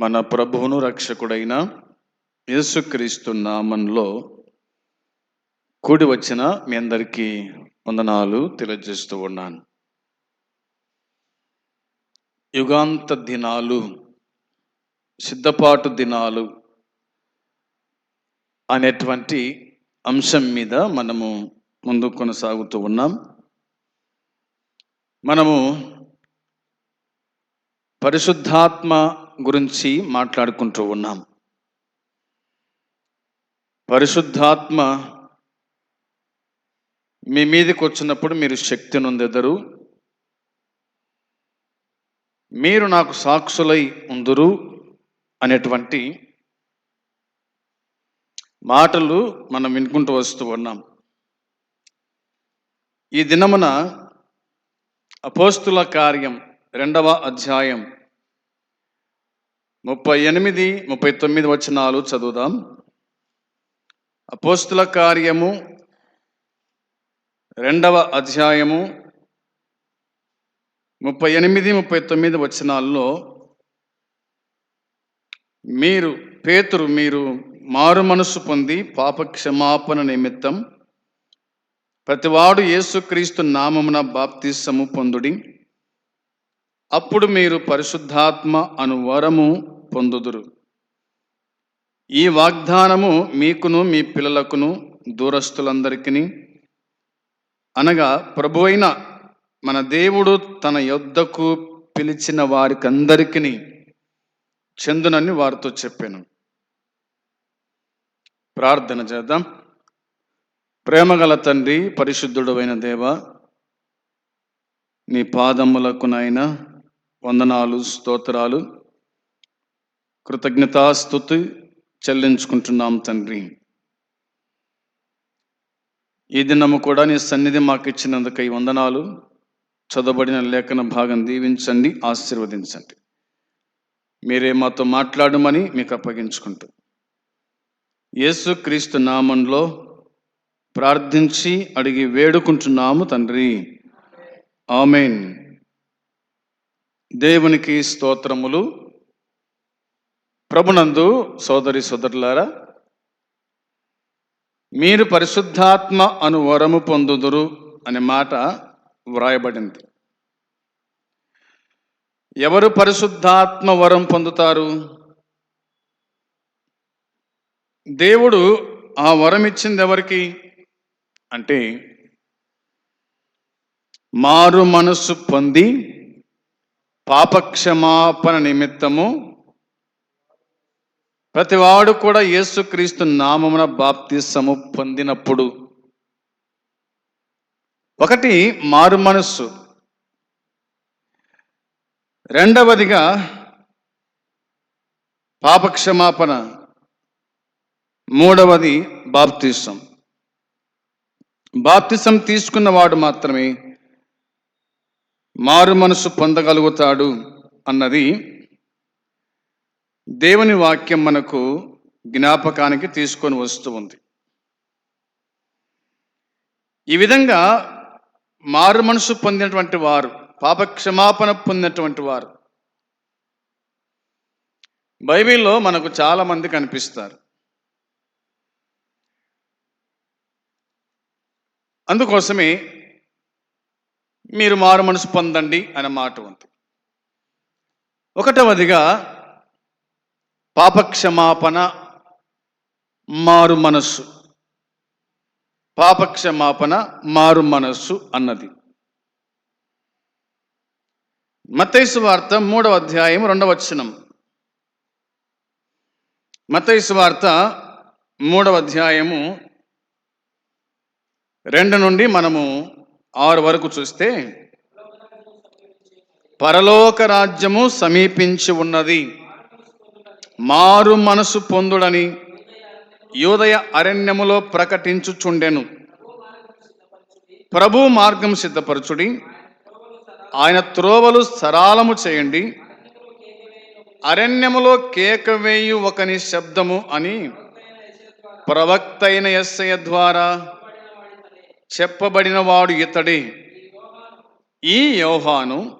మన ప్రభువును రక్షకుడైన యేసుక్రీస్తు నామంలో కూడి వచ్చిన మీ అందరికీ వందనాలు తెలియజేస్తూ ఉన్నాను. యుగాంత దినాలు సిద్ధపాటు దినాలు అనేటువంటి అంశం మీద మనము ముందు కొనసాగుతూ ఉన్నాం. మనము పరిశుద్ధాత్మ గురించి మాట్లాడుకుంటూ ఉన్నాం. పరిశుద్ధాత్మ మీ మీదకి వచ్చినప్పుడు మీరు శక్తి నొందెదరు. మీరు నాకు సాక్షులై ఉందురు అనేటువంటి మాటలు మనం వినుకుంటూ వస్తూ ఉన్నాం. ఈ దినమున అపోస్తుల కార్యం రెండవ అధ్యాయం ముప్పై ఎనిమిది ముప్పై తొమ్మిది వచనాలు చదువుదాం. అపోస్తుల కార్యము రెండవ అధ్యాయము ముప్పై ఎనిమిది ముప్పై తొమ్మిది వచనాల్లో మీరు పేతురు మీరు మారు మనసు పొంది పాప క్షమాపణ నిమిత్తం ప్రతివాడు యేసుక్రీస్తు నామమున బాప్తిసము పొందుడి. అప్పుడు మీరు పరిశుద్ధాత్మ అను వరము పొందుదురు. ఈ వాగ్దానము మీకును మీ పిల్లలకును దూరస్తులందరికీ అనగా ప్రభువైన మన దేవుడు తన యొద్దకు పిలిచిన వారికందరికీ చెందునని వారితో చెప్పాను. ప్రార్థన చేద్దాం. ప్రేమగల తండ్రి పరిశుద్ధుడు అయిన దేవ నీ పాదములకు నాయన వందనాలు స్తోత్రాలు. కృతజ్ఞతాస్థుతి చెల్లించుకుంటున్నాం తండ్రి. ఈ దినము కూడా నీ సన్నిధి మాకు ఇచ్చినందుకై వందనాలు. చదవబడిన లేఖన భాగం దీవించండి ఆశీర్వదించండి. మీరే మాతో మాట్లాడమని మీకు అప్పగించుకుంటూ. యేసుక్రీస్తు నామంలో ప్రార్థించి అడిగి వేడుకుంటున్నాము తండ్రి. ఆమెన్. దేవునికి స్తోత్రములు. ప్రభునందు సోదరి సోదరులారా మీరు పరిశుద్ధాత్మ అను వరము పొందుదురు అనే మాట వ్రాయబడింది. ఎవరు పరిశుద్ధాత్మ వరం పొందుతారు? దేవుడు ఆ వరం ఇచ్చింది ఎవరికి? అంటే మారు మనస్సు పొంది పాపక్షమాపణ నిమిత్తము ప్రతివాడు కూడా యేసుక్రీస్తు నామమున బాప్తిసము పొందినప్పుడు. ఒకటి మారు మనస్సు. రెండవదిగా పాపక్షమాపణ. మూడవది బాప్తిసం. బాప్తిసం తీసుకున్నవాడు మాత్రమే మారు మనసు పొందగలుగుతాడు అన్నది దేవుని వాక్యం మనకు జ్ఞాపకానికి తీసుకొని వస్తూ ఉంది. ఈ విధంగా మారు మనసు పొందినటువంటి వారు పాపక్షమాపణ పొందినటువంటి వారు బైబిల్లో మనకు చాలా మంది కనిపిస్తారు. అందుకోసమే మీరు మారు మనసు పొందండి అనే మాట ఉంది. ఒకటవదిగా పాపక్షమాపణ మారు మనస్సు. పాపక్షమాపణ మారు మనస్సు అన్నది. మతైసు వార్త మూడవ అధ్యాయం రెండవ వచనం. మతైసు వార్త మూడవ అధ్యాయము రెండు నుండి మనము ఆరు వరకు చూస్తే పరలోక రాజ్యము సమీపించి ఉన్నది. మారు మనసు పొందుడని యోదయ అరణ్యములో ప్రకటించుచుండెను. ప్రభు మార్గం సిద్ధపరచుడి. ఆయన త్రోవలు సరాలము చేయండి. అరణ్యములో కేక వేయు ఒకని శబ్దము అని ప్రవక్త అయిన ఎస్ఐ ద్వారా చెప్పబడిన వాడు ఇతడే. ఈ యోహాను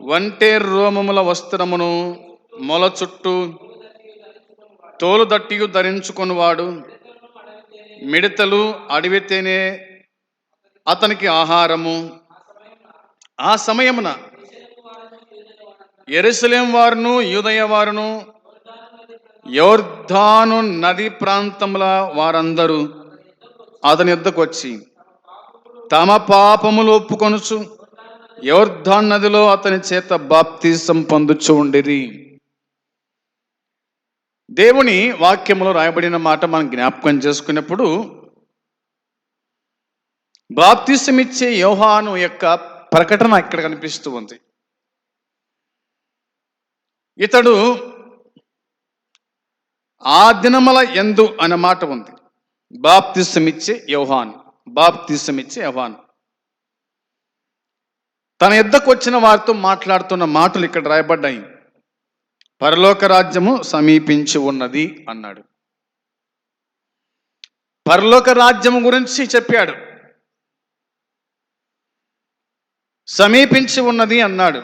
వంటే రోమముల వస్త్రమును మొల చుట్టూ తోలు దట్టియు ధరించుకునివాడు. మిడతలు అడివితేనే అతనికి ఆహారము. ఆ సమయమున ఎరుసలేం వారును యూదయ వారును యోర్ధాను నది ప్రాంతముల వారందరూ అతని యుద్ధకు వచ్చి తమ పాపములు ఒప్పుకొనుచు యోర్ధాన్ నదిలో అతని చేత బాప్తీసం పొందుచు ఉండిరి. దేవుని వాక్యంలో రాయబడిన మాట మనం జ్ఞాపకం చేసుకున్నప్పుడు బాప్తిసమిచ్చే యోహాను యొక్క ప్రకటన ఇక్కడ కనిపిస్తూ ఉంది. ఇతడు ఆ దినమల ఎందు అనే మాట ఉంది. బాప్తిసమిచ్చే యోహాన్ బాప్తిసం యోహాన్. తన ఎద్దకు వచ్చిన వారితో మాట్లాడుతున్న మాటలు ఇక్కడ రాయబడ్డాయి. పరలోక రాజ్యము సమీపించి ఉన్నది అన్నాడు. పరలోక రాజ్యము గురించి చెప్పాడు. సమీపించి ఉన్నది అన్నాడు.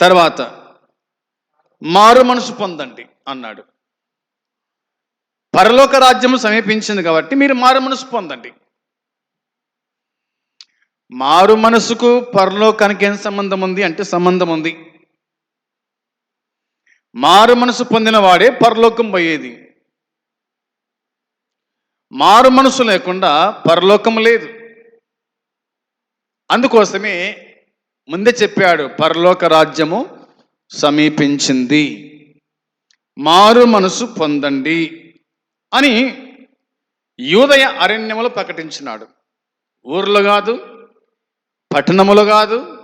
తర్వాత మారు మనసు పొందండి అన్నాడు. పరలోక రాజ్యము సమీపించింది కాబట్టి మీరు మారు మనసు పొందండి. మారు మనసుకు పరలోకానికి ఏం సంబంధం ఉంది అంటే సంబంధం ఉంది. మారు మనసు పొందిన వాడే పరలోకం పోయేది. మారు మనసు లేకుండా పరలోకం లేదు. అందుకోసమే ముందే చెప్పాడు పరలోక రాజ్యము సమీపించింది. మారు మనసు పొందండి అని యూదయ అరణ్యములు ప్రకటించినాడు. ఊర్లో కాదు పట్టణములు కాదు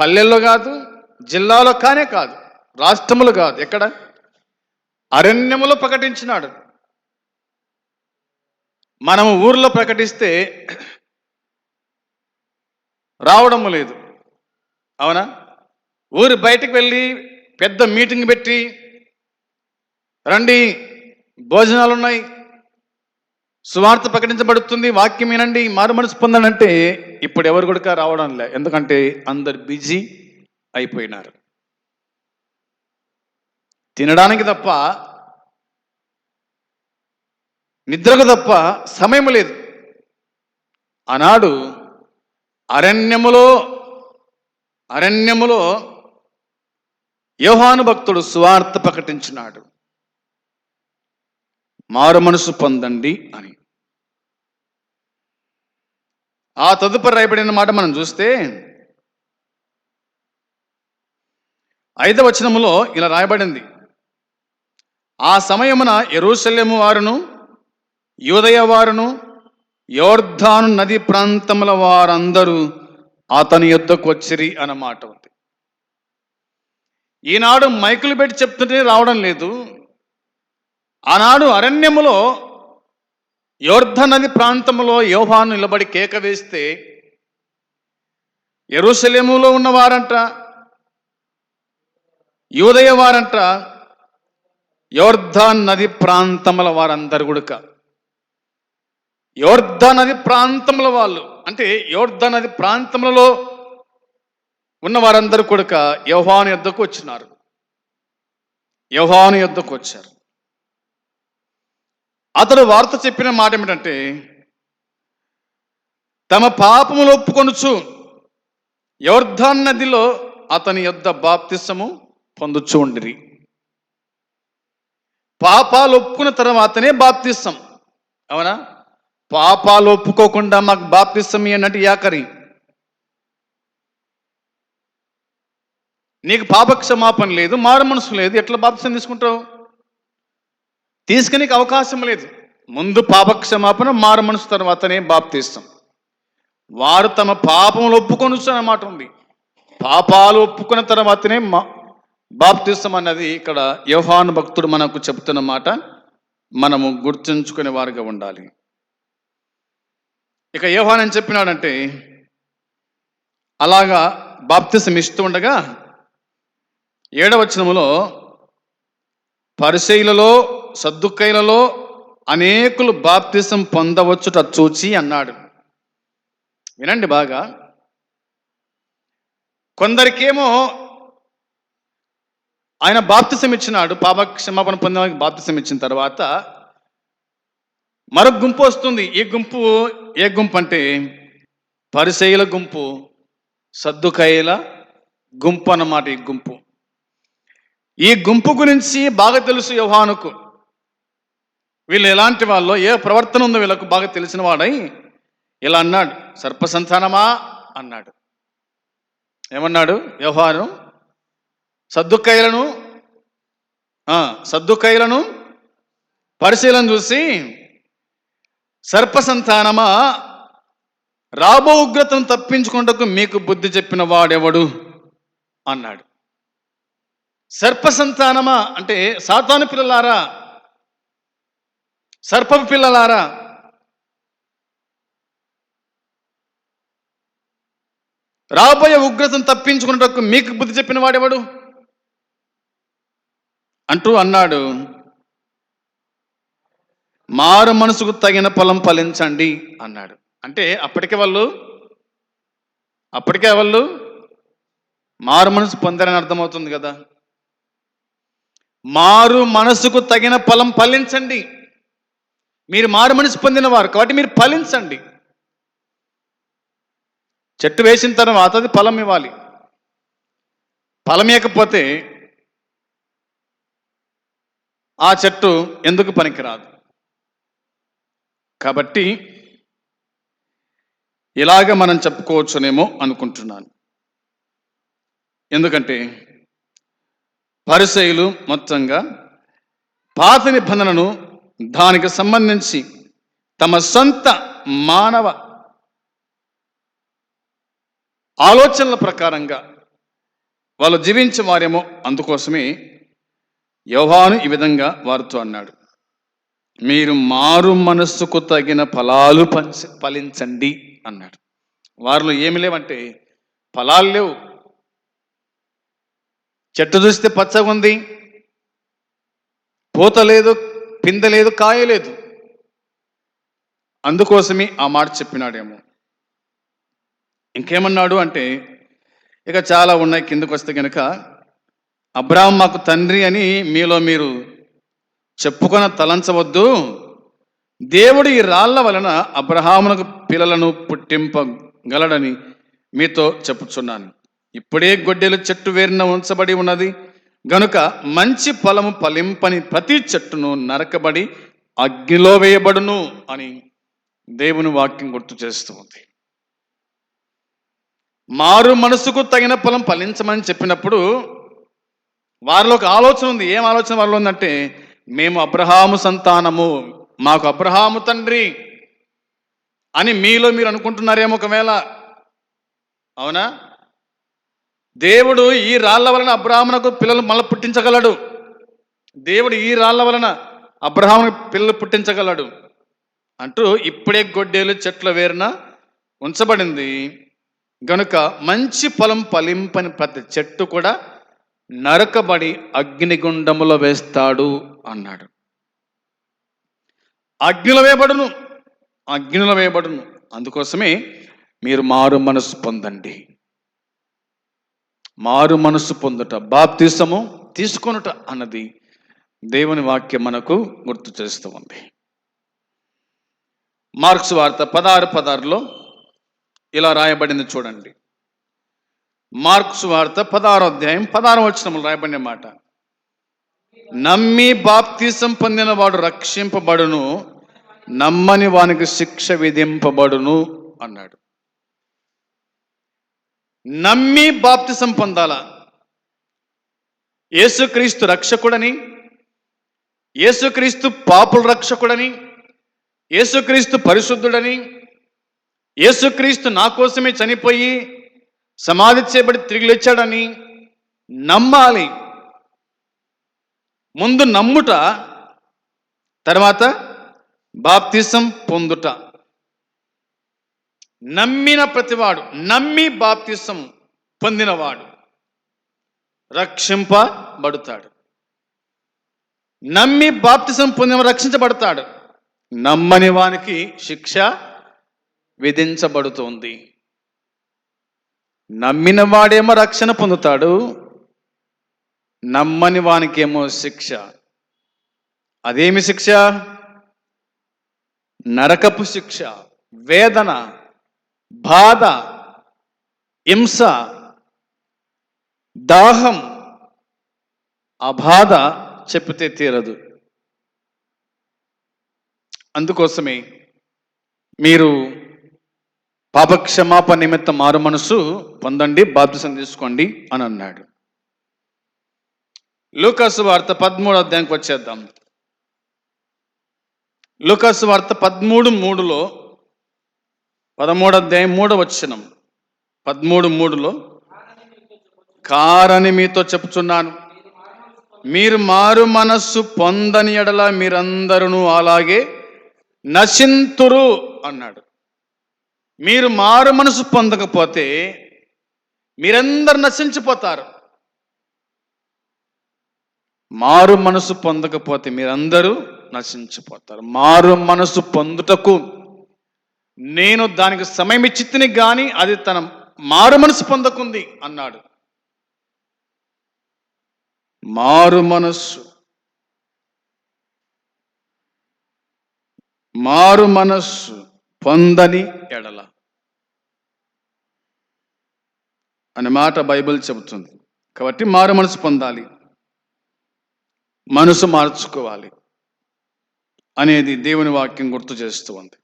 పల్లెల్లో కాదు జిల్లాలో కానే కాదు. రాష్ట్రములు కాదు. ఎక్కడ? అరణ్యములు ప్రకటించినాడు. మనము ఊర్లో ప్రకటిస్తే రావడం లేదు. అవునా? ఊరు బయటకు వెళ్ళి పెద్ద మీటింగ్ పెట్టి రండి భోజనాలు ఉన్నాయి సువార్త ప్రకటించబడుతుంది వాక్యం ఏనండి మారు మనసు పొందనంటే ఇప్పుడు ఎవరు కూడా రావడం లే ఎందుకంటే అందరు బిజీ అయిపోయినారు. తినడానికి తప్ప నిద్రకు తప్ప సమయం లేదు. ఆనాడు అరణ్యములో అరణ్యములో యోహాను భక్తుడు సువార్త ప్రకటించినాడు. మారు మనసు పొందండి అని. ఆ తదుపరి రాయబడిన మాట మనం చూస్తే ఐదవ వచనములో ఇలా రాయబడింది. ఆ సమయమున ఎరుసలేము వారును యోదయ వారును యోర్ధాను నది ప్రాంతముల వారందరూ అతని యుద్ధకు వచ్చిరి అన్నమాట ఉంది. ఈనాడు మైకులు పెట్టి చెప్తుంటే రావడం లేదు. ఆనాడు అరణ్యములో యోర్ధ నది ప్రాంతంలో యోహాను నిలబడి కేక వేస్తే ఎరుసలేములో ఉన్నవారంట యూదయ వారంట యోర్ధాన్ నది ప్రాంతముల వారందరు గుడుక. యోర్ధా నది ప్రాంతముల వాళ్ళు అంటే యోర్ధా నది ప్రాంతములలో ఉన్న వారందరూ కొడుక యోహాను యుద్ధకు వచ్చినారు. యోహాను యుద్ధకు వచ్చారు. అతడు వార్త చెప్పిన మాట ఏమిటంటే తమ పాపములు ఒప్పుకొనుచు యోర్ధాన్ నదిలో అతని యొద్ద బాప్తిసము పొందుచు ఉండిరి. పాపాలు ఒప్పుకున్న తర్వాతనే బాప్తిస్తాం. అవునా? పాపాలు ఒప్పుకోకుండా మాకు బాప్తిస్తాం అన్నట్టు యాకరి నీకు పాపక్షమాపణ లేదు మారు మనసు లేదు ఎట్లా బాప్తిసం తీసుకుంటావు? తీసుకునేకి అవకాశం లేదు. ముందు పాపక్షమాపణ మారు మనసు తర్వాతనే బాప్తిస్తాం. వారు తమ పాపములు ఒప్పుకొని అన్నమాట ఉంది. పాపాలు ఒప్పుకున్న తర్వాతనే మా బాప్తిస్తాం అన్నది ఇక్కడ యోహాను భక్తుడు మనకు చెప్తున్న మాట మనము గుర్తుంచుకునే వారుగా ఉండాలి. ఇక యోహాన్ అని చెప్పినాడంటే అలాగా బాప్తిసం ఇస్తూ ఉండగా ఏడవచనములో పరిశైలలో సద్దుకైలలో అనేకులు బాప్తిసం పొందవచ్చుట చూచి అన్నాడు. వినండి బాగా. కొందరికేమో ఆయన బాప్తిసం ఇచ్చినాడు పాప క్షమాపణ పొందడానికి బాప్తిసం ఇచ్చిన తర్వాత మరొక గుంపు వస్తుంది. ఈ గుంపు ఏ గుంపు అంటే పరిసయుల గుంపు సద్దుకాయల గుంపు అన్నమాట ఈ గుంపు. ఈ గుంపు గురించి బాగా తెలుసు యోహానుకు. వీళ్ళు ఎలాంటి వాళ్ళు ఏ ప్రవర్తన ఉందో వీళ్ళకు బాగా తెలిసిన వాడై ఇలా అన్నాడు. సర్పసంతానమా? అన్నాడు. ఏమన్నాడు? వ్యవహారం సద్దుకాయలను ఆ, పరిశీలన చూసి సర్పసంతానమా? రాబో ఉగ్రతను తప్పించుకుంటకు మీకు బుద్ధి చెప్పిన వాడెవడు? అన్నాడు. సర్పసంతానమా? అంటే సాతాను పిల్లలారా? సర్పపు పిల్లలారా? రాబోయే ఉగ్రతను తప్పించుకున్నటకు మీకు బుద్ధి చెప్పిన వాడెవడు? అంటూ అన్నాడు మారు మనసుకు తగిన పొలం ఫలించండి అన్నాడు. అంటే అప్పటికే వాళ్ళు అప్పటికే వాళ్ళు మారు మనసు పొందారని అర్థమవుతుంది కదా. మారు మనసుకు తగిన ఫలం ఫలించండి. మీరు మారు మనసు పొందినవారు కాబట్టి మీరు ఫలించండి. చెట్టు వేసిన తర్వాత అది ఫలం ఇవ్వాలి. ఫలం ఇవ్వకపోతే ఆ చెట్టు ఎందుకు పనికిరాదు? కాబట్టి ఇలాగ మనం చెప్పుకోవచ్చునేమో అనుకుంటున్నాను. ఎందుకంటే పరిసయులు మొత్తంగా పాత నిబంధనను దానికి సంబంధించి తమ సొంత మానవ ఆలోచనల ప్రకారంగా వాళ్ళు జీవించే వారేమో అందుకోసమే యోహాను ఈ విధంగా వారితో అన్నాడు మీరు మారు మనస్సుకు తగిన ఫలాలు పంచ ఫలించండి అన్నాడు. వారిలో ఏమి లేవంటే ఫలాలు లేవు. చెట్టు చూస్తే పచ్చగా ఉంది పూత లేదు పింద లేదు కాయ లేదు. అందుకోసమే ఆ మాట చెప్పినాడేమో. ఇంకేమన్నాడు అంటే ఇక చాలా ఉన్నాయి కిందకు వస్తే కనుక అబ్రాహం మాకు తండ్రి అని మీలో మీరు చెప్పుకొన తలంచవద్దు. దేవుడు ఈ రాళ్ళ వలన అబ్రహామునకు పిల్లలను పుట్టింపగలడని మీతో చెప్పుచున్నాను. ఇప్పుడే గొడ్డెలు చెట్టు వేరిన ఉంచబడి ఉన్నది. గనుక మంచి ఫలము ఫలింపని ప్రతి చెట్టును నరకబడి అగ్నిలో వేయబడును అని దేవుని వాక్యం గుర్తు చేస్తూ ఉంది. మారు మనసుకు తగిన ఫలం ఫలించమని చెప్పినప్పుడు వారిలో ఒక ఆలోచన ఉంది. ఏం ఆలోచన వారిలో ఉందంటే మేము అబ్రహాము సంతానము మాకు అబ్రహాము తండ్రి అని మీలో మీరు అనుకుంటున్నారేమో ఒకవేళ. అవునా? దేవుడు ఈ రాళ్ళ వలన అబ్రాహ్మణకు పిల్లలు మళ్ళీ పుట్టించగలడు. దేవుడు ఈ రాళ్ళ వలన అబ్రహామునకు పిల్లలు పుట్టించగలడు అంటూ ఇప్పుడే గొడ్డేలు చెట్ల వేరున ఉంచబడింది. గనుక మంచి ఫలం ఫలింపని ప్రతి చెట్టు కూడా నరకబడి అగ్నిగుండములో వేస్తాడు అన్నాడు. అగ్నిలో వేయబడును అగ్నిలో వేయబడును. అందుకోసమే మీరు మారు మనసు పొందండి. మారు మనసు పొందుట బాప్తీసము తీసుకొనుట అన్నది దేవుని వాక్యం మనకు గుర్తు చేస్తూ ఉంది. మార్క్స్ వార్త పదహారు పదహారులో ఇలా రాయబడింది చూడండి. మార్క్స్ వార్త పదహారో అధ్యాయం పదహారు వచ్చినములు రాయబడిన మాట. నమ్మి బాప్తీసం పొందిన వాడు రక్షింపబడును నమ్మని వానికి శిక్ష విధింపబడును అన్నాడు. నమ్మి బాప్తిసం పొందాల? యేసుక్రీస్తు రక్షకుడని యేసుక్రీస్తు పాపుల రక్షకుడని యేసుక్రీస్తు పరిశుద్ధుడని యేసుక్రీస్తు నా కోసమే చనిపోయి సమాధి చేయబడి తిరిగి లేచాడని నమ్మాలి. ముందు నమ్ముట తర్వాత బాప్తిసం పొందుట. నమ్మిన ప్రతివాడు నమ్మి బాప్తిసం పొందినవాడు రక్షింపబడుతాడు. నమ్మి బాప్తిసం పొందిన రక్షించబడతాడు. నమ్మని వానికి శిక్ష విధించబడుతోంది. నమ్మిన వాడేమో రక్షణ పొందుతాడు నమ్మని వానికేమో శిక్ష. అదేమి శిక్ష? నరకపు శిక్ష వేదన బాధ హింస దాహం ఆ బాధ చెప్పితే తీరదు. అందుకోసమే మీరు పాపక్షమాపణ నిమిత్తం మారు మనసు పొందండి బాప్తిసం తీసుకోండి అని అన్నాడు. లూకాసు వార్త పదమూడు అధ్యాయానికి వచ్చేద్దాం. లూకాసు వార్త పదమూడు మూడులో పదమూడు అధ్యాయం మూడో వచ్చినం పదమూడు మూడులో కారని మీతో చెప్పుచున్నాను. మీరు మారు మనస్సు పొందని ఎడల మీరందరూ అలాగే నశింతురు అన్నాడు. మీరు మారు మనసు పొందకపోతే మీరందరు నశించిపోతారు. మారు మనసు పొందకపోతే మీరందరూ నశించిపోతారు. మారు మనసు పొందుటకు నేను దానికి సమయం ఇచ్చితిని కానీ అది తన మారు మనసు పొందకుంది అన్నాడు. మారు మనస్సు. మారు మనస్సు. పొందని ఎడల. అనే మాట బైబిల్ చెబుతుంది. కాబట్టి మారు మనసు పొందాలి. మనసు మార్చుకోవాలి. అనేది దేవుని వాక్యం గుర్తు చేస్తూ ఉంది.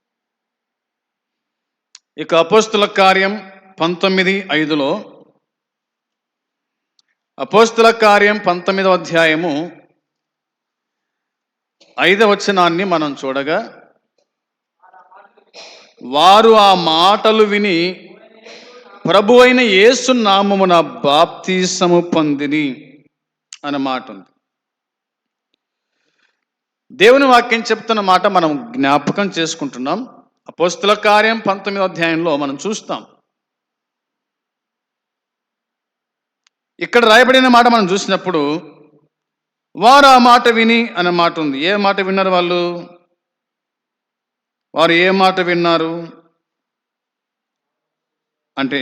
ఇక అపోస్తుల కార్యం పంతొమ్మిది ఐదులో అపోస్తుల కార్యం పంతొమ్మిదవ అధ్యాయము ఐదవ వచనాన్ని మనం చూడగా వారు ఆ మాటలు విని ప్రభు అయిన యేసు నామమున బాప్తీసము పొందిని అన్న మాట ఉంది. దేవుని వాక్యం చెప్తున్న మాట మనం జ్ఞాపకం చేసుకుంటున్నాం. అపోస్తుల కార్యం పంతొమ్మిదో అధ్యాయంలో మనం చూస్తాం. ఇక్కడ రాయబడిన మాట మనం చూసినప్పుడు వారు ఆ మాట విని అన్నమాట మాట ఉంది. ఏ మాట విన్నారు వాళ్ళు? వారు ఏ మాట విన్నారు? అంటే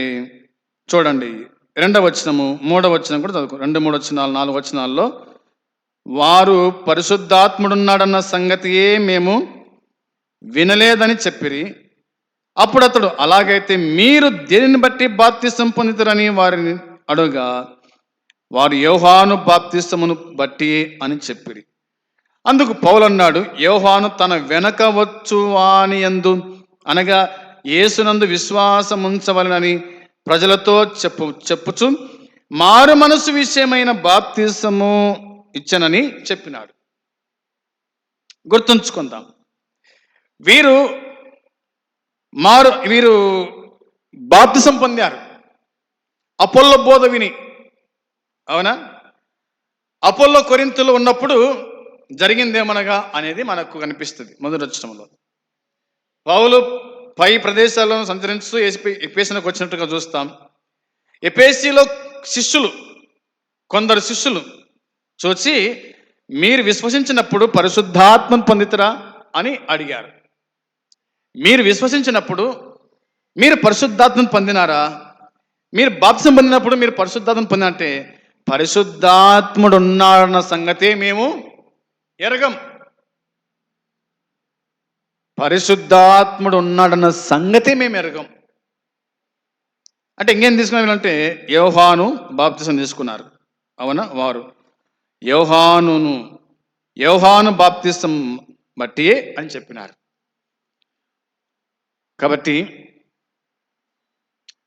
చూడండి రెండవ వచనము మూడవ వచనం కూడా చదువుకో రెండు మూడు వచనాలు నాలుగు వచనాల్లో వారు పరిశుద్ధాత్ముడున్నాడన్న సంగతియే మేము వినలేదని చెప్పిరి. అప్పుడు అతడు అలాగైతే మీరు దేనిని బట్టి బాప్తిసం పొందుతారని వారిని అడుగా వారు యోహాను బాప్తిసమును బట్టి అని చెప్పిరి. అందుకు పౌలన్నాడు యోహాను తన వెనక వచ్చు అని యందు. అనగా యేసునందు విశ్వాసముంచవలనని ప్రజలతో చెప్పు చెప్పుచు మారు మనసు విషయమైన బాప్తిసము ఇచ్చనని చెప్పినాడు. గుర్తుంచుకుందాం. వీరు మారు వీరు బాప్తిసం పొందారు. అపోల్లో బోధ విని అవునా? అపోల్లో కొరింతలు ఉన్నప్పుడు జరిగిందేమనగా అనేది మనకు కనిపిస్తుంది మొదటి వచ్చంలో పౌలు పై ప్రదేశాలను సంచరిస్తూ ఎపేసినకు వచ్చినట్టుగా చూస్తాం. ఎపేసిలో శిష్యులు కొందరు శిష్యులు చూచి మీరు విశ్వసించినప్పుడు పరిశుద్ధాత్మను పొందితరా? అని అడిగారు. మీరు విశ్వసించినప్పుడు మీరు పరిశుద్ధాత్మను పొందినారా? మీరు బాప్సం పొందినప్పుడు మీరు పరిశుద్ధాత్మను పొందినంటే పరిశుద్ధాత్ముడు ఉన్నాడన్న సంగతే మేము ఎరగం. పరిశుద్ధాత్ముడు ఉన్నాడన్న సంగతి మేము ఎరగం. అంటే ఇంకేం తీసుకున్నామంటే యోహాను బాప్తిసం తీసుకున్నారు. అవునా? వారు. యోహానును యోహాను బాప్తిసం బట్టియే అని చెప్పినారు. కాబట్టి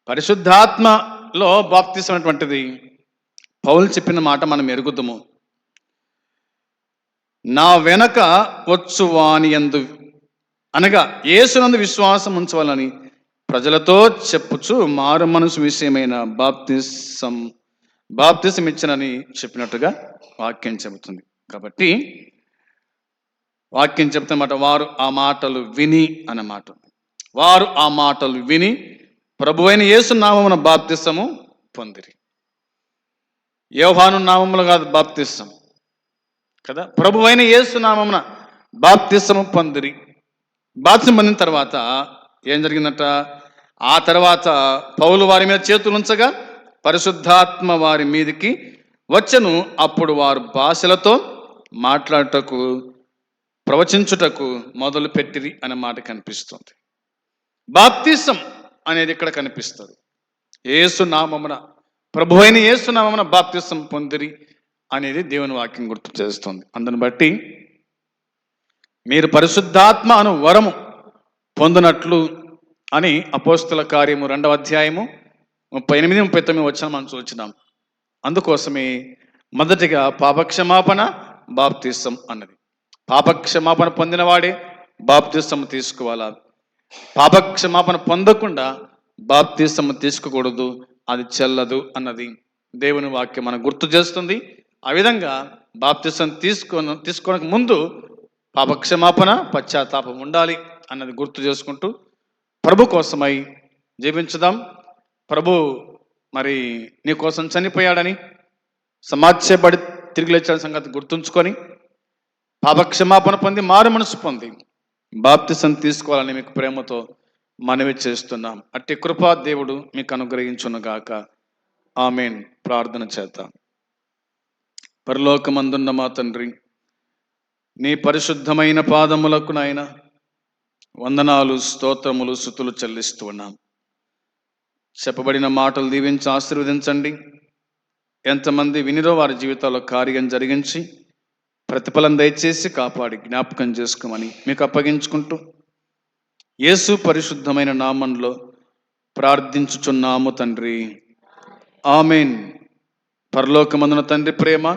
పరిశుద్ధాత్మలో బాప్తిసం అనేటువంటిది పౌలు చెప్పిన మాట మనం ఎరుగుతాము నా వెనక వచ్చు వాని ఎందు అనగా యేసునందు విశ్వాసం ఉంచవాలని ప్రజలతో చెప్పుచు మారు మనసు విషయమైన బాప్తిసం బాప్తిసం ఇచ్చనని చెప్పినట్టుగా వాక్యం చెబుతుంది. కాబట్టి వాక్యం చెబుతున్నమాట వారు ఆ మాటలు విని అన్నమాట. వారు ఆ మాటలు విని ప్రభు అయిన యేసు నామమున బాప్తిసము పొందిరి. యోహాను నామములు కాదు బాప్తిసం. కదా? ప్రభు అయిన యేసు నామమున బాప్తిసము పొందిరి. బాప్తిసం పొందిన తర్వాత ఏం జరిగిందట? ఆ తర్వాత పౌలు వారి మీద చేతులు ఉంచగా పరిశుద్ధాత్మ వారి మీదకి వచ్చను. అప్పుడు వారు భాషలతో మాట్లాడటకు ప్రవచించుటకు మొదలు పెట్టిరి అనే మాట కనిపిస్తుంది. బాప్తిసం అనేది ఇక్కడ కనిపిస్తుంది. ఏసు నామమున ప్రభు అయిన ఏసునామమున బాప్తిసం పొందిరి. అనేది దేవుని వాక్యం గుర్తు చేస్తుంది. అందును బట్టి మీరు పరిశుద్ధాత్మ అను వరము పొందినట్లు అని అపోస్తుల కార్యము రెండవ అధ్యాయము ముప్పై ఎనిమిది ముప్పై తొమ్మిది వచ్చిన మనం చూచినాం. అందుకోసమే మొదటిగా పాపక్షమాపణ బాప్తీసం అన్నది. పాపక్షమాపణ పొందినవాడే బాప్తీసం తీసుకోవాలా? పాపక్షమాపణ పొందకుండా బాప్తీసం తీసుకోకూడదు అది చెల్లదు అన్నది దేవుని వాక్యం మనం గుర్తు చేస్తుంది. ఆ విధంగా బాప్తిసం తీసుకొని తీసుకోవడానికి ముందు పాపక్షమాపణ పశ్చాత్తాపం ఉండాలి అన్నది గుర్తు చేసుకుంటూ ప్రభు కోసమై జీవించుదాం. ప్రభు మరి నీ కోసం చనిపోయాడని సమాధ్యపడి తిరిగి లేచిన సంగతి గుర్తుంచుకొని పాపక్షమాపణ పొంది మారు మనసు పొంది బాప్తిసం తీసుకోవాలని మీకు ప్రేమతో మనవి చేస్తున్నాం. అట్టి కృపా దేవుడు మీకు అనుగ్రహించునుగాక. ఆమెన్. ప్రార్థన చేద్దాం. పరలోకమందున్న మా తండ్రి నీ పరిశుద్ధమైన పాదములకు నాయన వందనాలు స్తోత్రములు సుతులు చెల్లిస్తూ ఉన్నాం. చెప్పబడిన మాటలు దీవించి ఆశీర్వదించండి. ఎంతమంది వినిరో వారి జీవితాల్లో కార్యం జరిగించి ప్రతిఫలం దయచేసి కాపాడి జ్ఞాపకం చేసుకోమని మీకు అప్పగించుకుంటూ యేసు పరిశుద్ధమైన నామంలో ప్రార్థించుచున్నాము తండ్రి. ఆమెన్. పరలోకమందున తండ్రి ప్రేమ